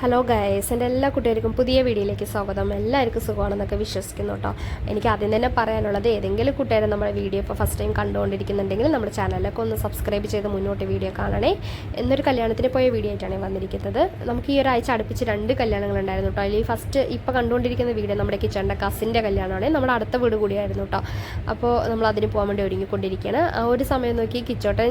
Hello guys എന്റെ എല്ലാ കുട്ടികൾക്കും പുതിയ വീഡിയോയിലേക്ക് സ്വാഗതം. എല്ലാവർക്കും സുഖമാണെന്നൊക്കെ വിശ്വസിക്കുന്നു കേട്ടോ. എനിക്ക് ആദ്യം തന്നെ പറയാനുള്ളത് ഏതെങ്കിലും കൂട്ടുകാർ നമ്മുടെ വീഡിയോ ഇപ്പോൾ ഫസ്റ്റ് ടൈം കണ്ടുകൊണ്ടിരിക്കുന്നുണ്ടെങ്കിൽ നമ്മുടെ ചാനലൊക്കെ ഒന്ന് സബ്സ്ക്രൈബ് ചെയ്ത് മുന്നോട്ട് വീഡിയോ കാണണേ. എന്നൊരു കല്യാണത്തിന് പോയ വീഡിയോ ആയിട്ടാണ് വന്നിരിക്കുന്നത്. നമുക്ക് ഈ ഒരാഴ്ച അടുപ്പിച്ച് രണ്ട് കല്യാണങ്ങൾ ഉണ്ടായിരുന്നു കേട്ടോ. ഈ ഫസ്റ്റ് ഇപ്പോൾ കണ്ടുകൊണ്ടിരിക്കുന്ന വീഡിയോ നമ്മുടെ കിച്ചണിന്റെ കസിന്റെ കല്യാണമാണ്. നമ്മുടെ അടുത്ത വീട് കൂടിയായിരുന്നു കേട്ടോ. അപ്പോൾ നമ്മൾ അതിന് പോകാൻ വേണ്ടി ഒരുങ്ങിക്കൊണ്ടിരിക്കുകയാണ്. ആ ഒരു സമയം നോക്കി കിച്ചോട്ടൻ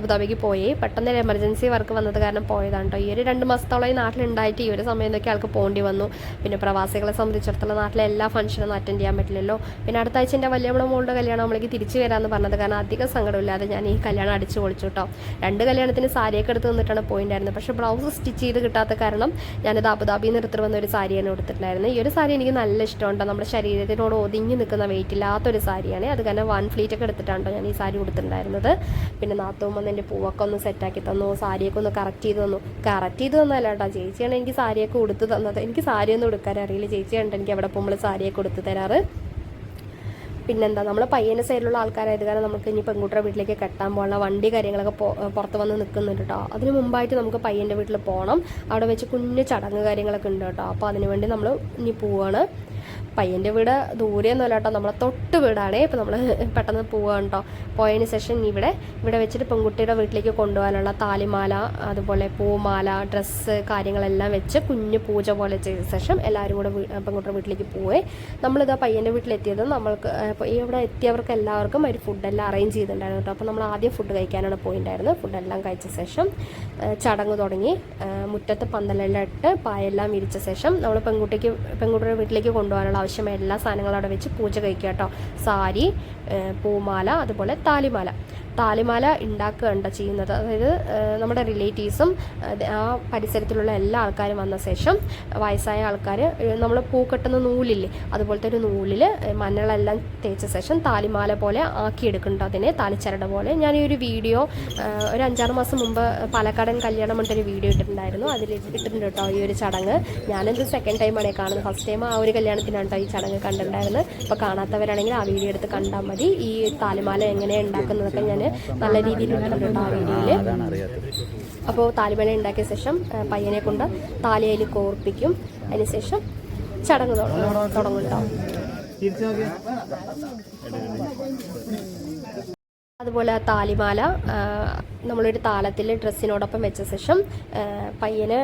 അബുദാബിക്ക് പോയി. പെട്ടെന്ന് ഒരു എമർജൻസി വർക്ക് വന്നത് കാരണം പോയതാണ് കേട്ടോ. ഈ ഒരു രണ്ട് മാസത്തോളം ഈ നാട്ടിലുണ്ടായിട്ട് ഈ ഒരു സമയം നോക്കി ആൾക്ക് പോകേണ്ടി വന്നു. പിന്നെ പ്രവാസികളെ സംബന്ധിച്ചിടത്തോളം നാട്ടിലെ എല്ലാ ഫംഗ്ഷനൊന്നും അറ്റൻഡ് ചെയ്യാൻ പറ്റില്ലല്ലോ. പിന്നെ അടുത്ത ആഴ്ച എന്റെ വലിയമ്മളെ മോളുടെ കല്യാണം നമ്മളേക്ക് തിരിച്ചു വരാമെന്ന് പറഞ്ഞത് കാരണം അധികം സങ്കടമില്ലാതെ ഞാൻ ഈ കല്യാണം അടിച്ചു പൊളിച്ചു കേട്ടോ രണ്ട് കല്യാണത്തിന് സാരിയൊക്കെ എടുത്ത് നിന്നിട്ടാണ് പോയിണ്ടായിരുന്നത്. പക്ഷേ ബ്ലൗസ് സ്റ്റിച്ച് ചെയ്ത് കിട്ടാത്ത കാരണം ഞാനിത് നിന്ന് എടുത്തിട്ട് വന്ന ഒരു സാരിയാണ് എടുത്തിട്ടുണ്ടായിരുന്നത് ഈ ഒരു സാരി എനിക്ക് നല്ല ഇഷ്ടമുണ്ട്. നമ്മുടെ ശരീരത്തിനോട് ഒതുങ്ങി നിൽക്കുന്ന വെയിറ്റ് ഇല്ലാത്തൊരു സാരിയാണ്. അത് കാരണം വൺ ഫ്ലീറ്റ് ഒക്കെ എടുത്തിട്ടാണ് ഞാൻ ഈ സാരി കൊടുത്തിട്ടുണ്ടായിരുന്നത് പിന്നെ വന്ന് എന്റെ പൂവൊക്കെ ഒന്ന് സെറ്റാക്കി തന്നു. സാരിയൊക്കെ ഒന്ന് കറക്റ്റ് ചെയ്ത് തന്നു. കറക്റ്റ് ചെയ്ത് തന്നല്ല ചേച്ചിയാണ് എനിക്ക് സാരിയൊക്കെ കൊടുത്തു തന്നത്. എനിക്ക് സാരിയൊന്നും ഉടുക്കാൻ അറിയില്ല. ചേച്ചിയാണ് എനിക്ക് അവിടെ പോകുമ്പോൾ സാരിയൊക്കെ കൊടുത്തു തരാറ്? പിന്നെന്താ നമ്മൾ പയ്യന്റെ സൈഡിലുള്ള ആൾക്കാരായത് കാരണം നമുക്ക് ഇനി പെൺകുട്ടിയുടെ വീട്ടിലേക്ക് കെട്ടാൻ പോകണം വണ്ടി കാര്യങ്ങളൊക്കെ പുറത്ത് വന്ന് നിൽക്കുന്നുണ്ട് കേട്ടോ അതിന് മുമ്പായിട്ട് നമുക്ക് പയ്യന്റെ വീട്ടിൽ പോകണം. അവിടെ വെച്ച് കുഞ്ഞു ചടങ്ങ് കാര്യങ്ങളൊക്കെ ഉണ്ട് കേട്ടോ അപ്പോൾ അതിനുവേണ്ടി നമ്മൾ ഇനി പോവാണ്. പയ്യന്റെ വീട് ദൂരെയൊന്നുമല്ല കേട്ടോ. നമ്മളെ തൊട്ട് വീടാണേ. ഇപ്പോൾ നമ്മൾ പെട്ടെന്ന് പോവുക കേട്ടോ പോയതിന് ശേഷം ഇവിടെ ഇവിടെ വെച്ചിട്ട് പെൺകുട്ടിയുടെ വീട്ടിലേക്ക് കൊണ്ടുപോകാനുള്ള താലിമാല അതുപോലെ പൂമാല ഡ്രസ്സ് കാര്യങ്ങളെല്ലാം വെച്ച് കുഞ്ഞു പൂജ പോലെ ചെയ്ത ശേഷം എല്ലാവരും കൂടെ പെൺകുട്ടിയുടെ വീട്ടിലേക്ക് പോവേ. നമ്മളിതാ പയ്യന്റെ വീട്ടിലെത്തിയത് നമ്മൾക്ക് ഇവിടെ എത്തിയവർക്ക് എല്ലാവർക്കും ഒരു ഫുഡെല്ലാം അറേഞ്ച് ചെയ്തിട്ടുണ്ടായിരുന്നു കേട്ടോ അപ്പോൾ നമ്മൾ ആദ്യം ഫുഡ് കഴിക്കാനാണ് പോയിട്ടുണ്ടായിരുന്നത് ഫുഡെല്ലാം കഴിച്ച ശേഷം ചടങ്ങ് തുടങ്ങി. മുറ്റത്ത് പന്തലെല്ലാം ഇട്ട് പായെല്ലാം വിരിച്ച ശേഷം നമ്മൾ പെൺകുട്ടിക്ക് പെൺകുട്ടിയുടെ വീട്ടിലേക്ക് കൊണ്ടുപോകാനുള്ള ആവശ്യമായ എല്ലാ സാധനങ്ങളും അവിടെ വെച്ച് പൂജ കഴിക്കുക കേട്ടോ. സാരി പൂമാല അതുപോലെ താലിമാല. താലിമാല ഉണ്ടാക്കുകയാണ് ചെയ്യുന്നത്. അതായത് നമ്മുടെ റിലേറ്റീവ്സും ആ പരിസരത്തിലുള്ള എല്ലാ ആൾക്കാരും വന്ന ശേഷം വയസ്സായ ആൾക്കാർ നമ്മൾ പൂ കെട്ടുന്ന നൂലില്ലേ അതുപോലത്തെ ഒരു നൂലിൽ മഞ്ഞളെല്ലാം തേച്ച ശേഷം താലിമാല പോലെ ആക്കിയെടുക്കുന്നുണ്ട്. അതിനെ താലിച്ചരട പോലെ. ഞാൻ ഈ ഒരു വീഡിയോ ഒരു അഞ്ചാറ് മാസം മുമ്പ് പാലക്കാടൻ കല്യാണം പറഞ്ഞൊരു വീഡിയോ ഇട്ടിട്ടുണ്ടായിരുന്നു. അതിൽ ഇട്ടിട്ടുണ്ട് കേട്ടോ ഈ ഒരു ചടങ്ങ്. ഞാനിത് സെക്കൻഡ് ടൈമാണ് കാണുന്നത്. ഫസ്റ്റ് ടൈം ആ ഒരു കല്യാണത്തിനാണ് കേട്ടോ ഈ ചടങ്ങ് കണ്ടിട്ടുണ്ടായിരുന്നത്. അപ്പോൾ കാണാത്തവരാണെങ്കിൽ ആ വീഡിയോ എടുത്ത് കണ്ടാൽ മതി. ഈ താലിമാല എങ്ങനെയാണ് ഉണ്ടാക്കുന്നതൊക്കെ ഞാൻ നല്ല രീതിയിൽ ഇട്ടിട്ടുണ്ട് അപ്പോൾ താലിമല ഉണ്ടാക്കിയ ശേഷം പയ്യനെ കൊണ്ട് താലിയിൽ കോർപ്പിക്കും. അതിനുശേഷം ചടങ്ങ് തുടങ്ങും തുടങ്ങും കേട്ടോ അതുപോലെ താലിമാല നമ്മളൊരു താലത്തിൽ ഡ്രസ്സിനോടൊപ്പം വെച്ച ശേഷം പയ്യന്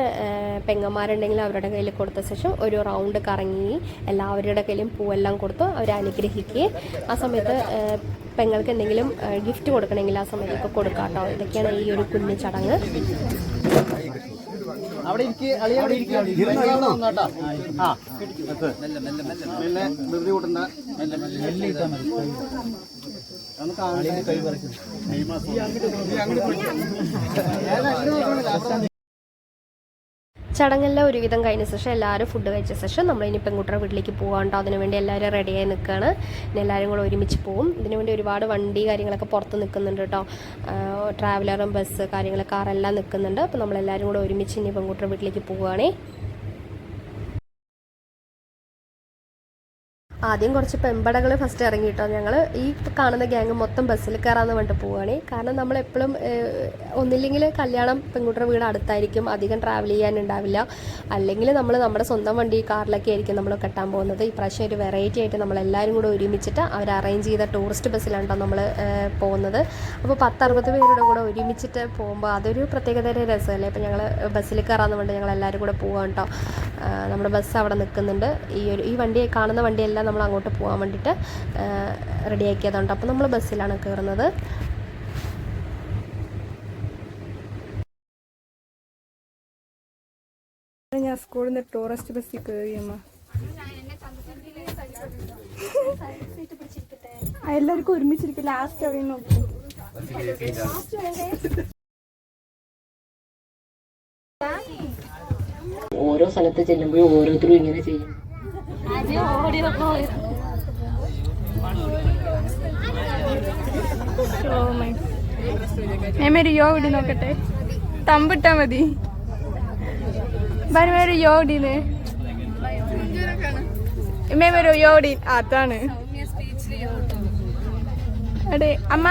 പെങ്ങന്മാരുണ്ടെങ്കിൽ അവരുടെ കയ്യിൽ കൊടുത്ത ശേഷം ഒരു റൗണ്ട് കറങ്ങി എല്ലാവരുടെ കയ്യിലും പൂവെല്ലാം കൊടുത്ത് അവരെ അനുഗ്രഹിക്കുകയും ആ സമയത്ത് പെങ്ങൾക്ക് എന്തെങ്കിലും ഗിഫ്റ്റ് കൊടുക്കണമെങ്കിൽ ആ സമയത്തൊക്കെ കൊടുക്കാം കേട്ടോ ഇതൊക്കെയാണ് ഈ ഒരു കുഞ്ഞു ചടങ്ങ്. അവിടെ ഇരിക്ക്, ചടങ്ങെല്ലാം ഒരുവിധം കഴിഞ്ഞ ശേഷം എല്ലാവരും ഫുഡ് കഴിച്ച ശേഷം നമ്മൾ ഇനി പെൺകുട്ടിയുടെ വീട്ടിലേക്ക് പോകാണ്ടോ അതിന് വേണ്ടി എല്ലാവരും റെഡിയായി നിൽക്കുകയാണ് പിന്നെ എല്ലാവരും കൂടെ ഒരുമിച്ച് പോകും ഇതിന് വേണ്ടി ഒരുപാട് വണ്ടി കാര്യങ്ങളൊക്കെ പുറത്ത് നിൽക്കുന്നുണ്ട് കേട്ടോ. ട്രാവലറും ബസ് കാര്യങ്ങൾ കാറെല്ലാം നിൽക്കുന്നുണ്ട്. അപ്പോൾ നമ്മളെല്ലാവരും കൂടെ ഒരുമിച്ച് ഇനി പെൺകുട്ടിയുടെ വീട്ടിലേക്ക് പോവുകയാണേ. ആദ്യം കുറച്ച് പെമ്പടകൾ ഫസ്റ്റ് ഇറങ്ങി കേട്ടോ ഞങ്ങൾ ഈ കാണുന്ന ഗ്യാങ് മൊത്തം ബസ്സിൽ കയറാന്ന് പറഞ്ഞിട്ട് പോവുകയാണ് കാരണം നമ്മൾ എപ്പോഴും ഒന്നില്ലെങ്കിൽ കല്യാണം പെൺകുട്ടിയുടെ വീട് അടുത്തായിരിക്കും. അധികം ട്രാവൽ ചെയ്യാനുണ്ടാവില്ല. അല്ലെങ്കിൽ നമ്മൾ നമ്മുടെ സ്വന്തം വണ്ടി കാറിലൊക്കെ ആയിരിക്കും നമ്മൾ കെട്ടാൻ പോകുന്നത്. ഇപ്രാവശ്യം ഒരു വെറൈറ്റി ആയിട്ട് നമ്മൾ എല്ലാവരും കൂടെ ഒരുമിച്ചിട്ട് അവർ അറേഞ്ച് ചെയ്ത ടൂറിസ്റ്റ് ബസ്സിലാണ് കേട്ടോ നമ്മൾ പോകുന്നത്. അപ്പോൾ പത്തറുപത് പേരുടെ കൂടെ ഒരുമിച്ചിട്ട് പോകുമ്പോൾ അതൊരു പ്രത്യേകതര രസമല്ലേ. അപ്പോൾ ഞങ്ങൾ ബസ്സിൽ കയറാന്ന് പറഞ്ഞിട്ട് ഞങ്ങൾ എല്ലാവരും കൂടെ പോകാം കേട്ടോ നമ്മുടെ ബസ് അവിടെ നിൽക്കുന്നുണ്ട് ഈ ഒരു ഈ വണ്ടി കാണുന്ന വണ്ടിയെല്ലാം നമ്മൾ അങ്ങോട്ട് പോകാൻ വേണ്ടിയിട്ട് റെഡിയാക്കിയതുണ്ട്. അപ്പോൾ നമ്മൾ ബസ്സിലാണ് കയറുന്നത്. ഞാൻ സ്കൂളിൽ നിന്ന് ടൂറിസ്റ്റ് ബസ്സിൽ കയറിയമ്മ എല്ലാവർക്കും ഒരുമിച്ചിരിക്കും ലാസ്റ്റ് അവിടെ നോക്കും. ഓരോ സ്ഥലത്ത് ചെല്ലുമ്പോഴും ഓരോരുത്തരും ഇങ്ങനെ ചെയ്യും മേമൊരു യോ ഇടി നോക്കട്ടെ? തമ്പിട്ടാ മതി. ഒരു യോ ഇടീന് മേമൊരു യോ ഇടി അതാണ്. അതെ അമ്മ.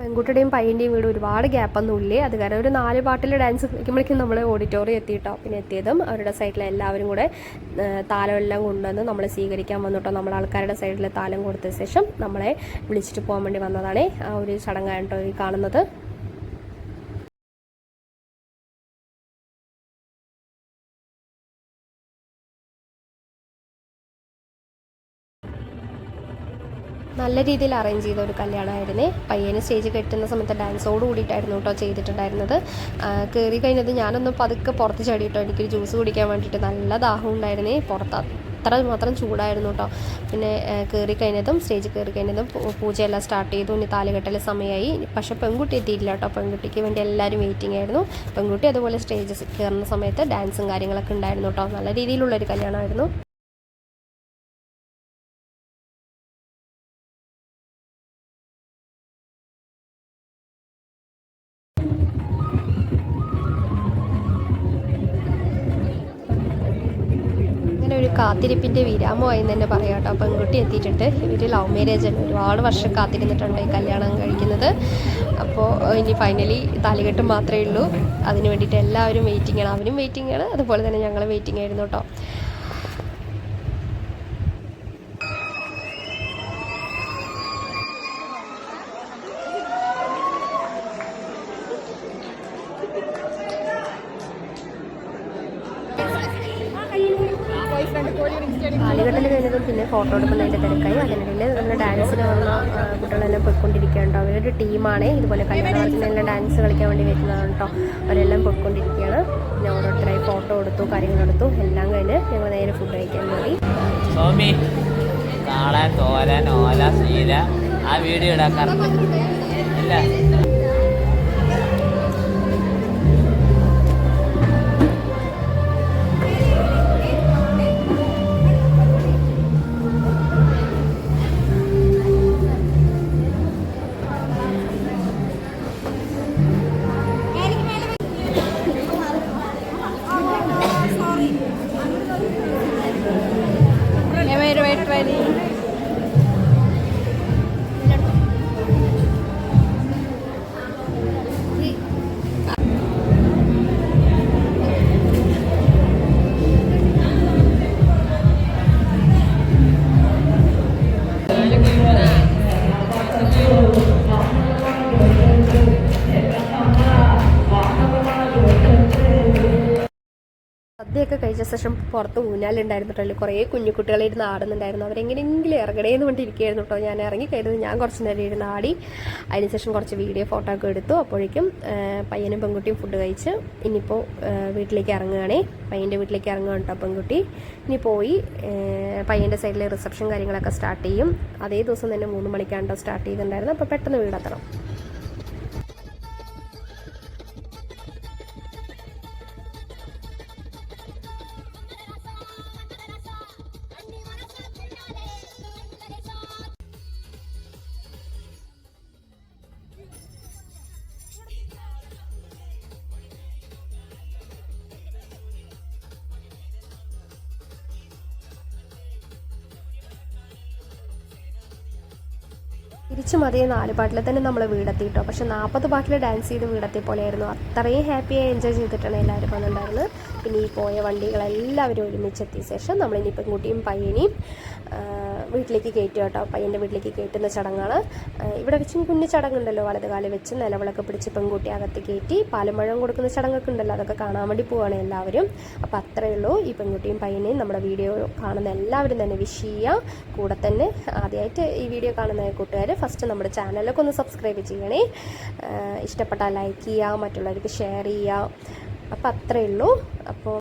പെൺകുട്ടിയുടെയും പയ്യന്റെയും വീട് ഒരുപാട് ഗ്യാപ്പൊന്നും ഇല്ലേ? അത് കാരണം ഒരു നാല് പാട്ടിൽ ഡാൻസ് കളിക്കുമ്പോഴേക്കും നമ്മൾ ഓഡിറ്റോറിയം എത്തിയിട്ടോ? പിന്നെ എത്തിയതും അവരുടെ സൈഡിലെ എല്ലാവരും കൂടെ താലമെല്ലാം കൊണ്ടുവന്ന് നമ്മളെ സ്വീകരിക്കാൻ വന്നിട്ടോ? നമ്മൾ ആൾക്കാരുടെ സൈഡിൽ താലം കൊടുത്ത ശേഷം നമ്മളെ വിളിച്ചിട്ട് പോകാൻ വേണ്ടി വന്നതാണ് ആ ഒരു ചടങ്ങായിട്ടോ ഈ കാണുന്നത്. നല്ല രീതിയിൽ അറേഞ്ച് ചെയ്ത ഒരു കല്യാണമായിരുന്നേ. പയ്യന് സ്റ്റേജ് കെട്ടുന്ന സമയത്ത് ഡാൻസോട് കൂടിയിട്ടായിരുന്നു കേട്ടോ ചെയ്തിട്ടുണ്ടായിരുന്നത്. കയറി കഴിഞ്ഞത് ഞാനൊന്ന് പതുക്കെ പുറത്ത് ചാടിയിട്ടോ എനിക്കൊരു ജ്യൂസ് കുടിക്കാൻ വേണ്ടിയിട്ട് നല്ല ദാഹം ഉണ്ടായിരുന്നേ. പുറത്ത് അത്ര മാത്രം ചൂടായിരുന്നു കേട്ടോ. പിന്നെ കയറി കഴിഞ്ഞതും സ്റ്റേജ് കയറി കഴിഞ്ഞതും പൂജയെല്ലാം സ്റ്റാർട്ട് ചെയ്തു. ഇനി താലികെട്ടൽ സമയമായി. പക്ഷെ പെൺകുട്ടി എത്തിയിട്ടില്ല കേട്ടോ. പെൺകുട്ടിക്ക് വേണ്ടി എല്ലാവരും വെയിറ്റിംഗ് ആയിരുന്നു. പെൺകുട്ടി അതുപോലെ സ്റ്റേജ് കയറുന്ന സമയത്ത് ഡാൻസും കാര്യങ്ങളൊക്കെ ഉണ്ടായിരുന്നു കേട്ടോ. നല്ല രീതിയിലുള്ളൊരു കല്യാണമായിരുന്നു. കാത്തിരിപ്പിന്റെ വിരാമമായി എന്ന് തന്നെ പറയാം കേട്ടോ. പെൺകുട്ടി എത്തിയിട്ടുണ്ട്. ഇവർ ലവ് മാരേജ് ആണ്. ഒരുപാട് വർഷം കാത്തിരുന്നിട്ടുണ്ട് ഈ കല്യാണം കഴിക്കുന്നത്. അപ്പോൾ ഇനി ഫൈനലി താലികെട്ട് മാത്രമേ ഉള്ളൂ. അതിന് വേണ്ടിയിട്ട് എല്ലാവരും വെയിറ്റിംഗ് ആണ്. അവനും വെയിറ്റിംഗ് ആണ്. അതുപോലെ തന്നെ ഞങ്ങൾ വെയിറ്റിംഗ് ആയിരുന്നു കേട്ടോ. കഴിഞ്ഞതും പിന്നെ ഫോട്ടോ എടുക്കുന്നതിന്റെ തിരക്കായി. അതിനിടയിൽ നമ്മൾ ഡാൻസിന് വന്ന കുട്ടികളെല്ലാം പോയിക്കൊണ്ടിരിക്കുകയാണ് അവരൊരു ടീമാണ് ഇതുപോലെ കല്യാണത്തിനെല്ലാം ഡാൻസ് കളിക്കാൻ വേണ്ടി വരുന്നതാണ് കേട്ടോ അവരെല്ലാം പോയിക്കൊണ്ടിരിക്കുകയാണ്. പിന്നെ ഓരോരുത്തരായി ഫോട്ടോ എടുത്തു കാര്യങ്ങളെടുത്തു എല്ലാം കഴിഞ്ഞ് ഞങ്ങൾ നേരെ ഫുഡ് കഴിക്കാൻ വേണ്ടി സോമി കാളൻ തോരൻ ഓല ശീല ആ വീഡിയോ ഇടാക്കാറുണ്ട് ഇല്ല. സദ്യയൊക്കെ സെഷൻ പുറത്ത് പുറത്ത് കേട്ടോ കുറേ കുഞ്ഞു കുട്ടികളെ ഇരുന്ന് ആടുന്നുണ്ടായിരുന്നു. അവരെങ്ങനെയെങ്കിലും ഇറങ്ങണേന്ന് കൊണ്ടിരിക്കുകയായിരുന്നു കേട്ടോ. ഞാൻ ഇറങ്ങി കഴിഞ്ഞത് ഞാൻ കുറച്ച് നേരം ഇരുന്ന് ആടി. അതിനുശേഷം കുറച്ച് വീഡിയോ ഫോട്ടോ ഒക്കെ എടുത്തു. അപ്പോഴേക്കും പയ്യനും പെൺകുട്ടിയും ഫുഡ് കഴിച്ച് ഇനിയിപ്പോൾ വീട്ടിലേക്ക് ഇറങ്ങുകയാണേ. പയ്യന്റെ വീട്ടിലേക്ക് ഇറങ്ങുകയാണ് കേട്ടോ പെൺകുട്ടി. ഇനി പോയി പയ്യന്റെ സൈഡിൽ റിസപ്ഷൻ കാര്യങ്ങളൊക്കെ സ്റ്റാർട്ട് ചെയ്യും. അതേ ദിവസം തന്നെ മൂന്ന് മണിക്കാണ് സ്റ്റാർട്ട് ചെയ്തിട്ടുണ്ടായിരുന്നത്. അപ്പോൾ പെട്ടെന്ന് വീടെത്തണം. തിരിച്ചു മതി നാല് പാട്ടിൽ തന്നെ നമ്മൾ വീടെത്തിയിട്ടോ. പക്ഷെ നാൽപ്പത് പാട്ടിൽ ഡാൻസ് ചെയ്ത് വീടെത്തിയ പോലെയായിരുന്നു. അത്രയും ഹാപ്പിയായി എൻജോയ് ചെയ്തിട്ടാണ് എല്ലാവരും വന്നിട്ടുണ്ടായിരുന്നത്. പിന്നെ ഈ പോയ വണ്ടികളെല്ലാവരും ഒരുമിച്ചെത്തിയ ശേഷം നമ്മൾ ഇനി പെൺകുട്ടിയും പയ്യനെയും വീട്ടിലേക്ക് കയറ്റുക കേട്ടോ. പയ്യന്റെ വീട്ടിലേക്ക് കയറ്റുന്ന ചടങ്ങാണ്. ഇവിടെ വെച്ചും കുഞ്ഞു ചടങ്ങുണ്ടല്ലോ. വലത് കാലം വെച്ച് നിലവിളക്ക് പിടിച്ച് പെൺകുട്ടി അകത്ത് കയറ്റി പാലമ്പഴം കൊടുക്കുന്ന ചടങ്ങൊക്കെ ഉണ്ടല്ലോ. അതൊക്കെ കാണാൻ വേണ്ടി പോവാണ് എല്ലാവരും. അപ്പോൾ അത്രയേ ഉള്ളൂ. ഈ പെൺകുട്ടിയും പയ്യനെയും നമ്മുടെ വീഡിയോ കാണുന്ന എല്ലാവരും തന്നെ വിഷ് ചെയ്യുക. കൂടെ തന്നെ ആദ്യമായിട്ട് ഈ വീഡിയോ കാണുന്ന കൂട്ടുകാർ ഫസ്റ്റ് നമ്മുടെ ചാനലൊക്കെ ഒന്ന് സബ്സ്ക്രൈബ് ചെയ്യണേ. ഇഷ്ടപ്പെട്ടാൽ ലൈക്ക് ചെയ്യുക മറ്റുള്ളവർക്ക് ഷെയർ ചെയ്യുക. അപ്പോൾ അത്രയേ ഉള്ളൂ അപ്പോൾ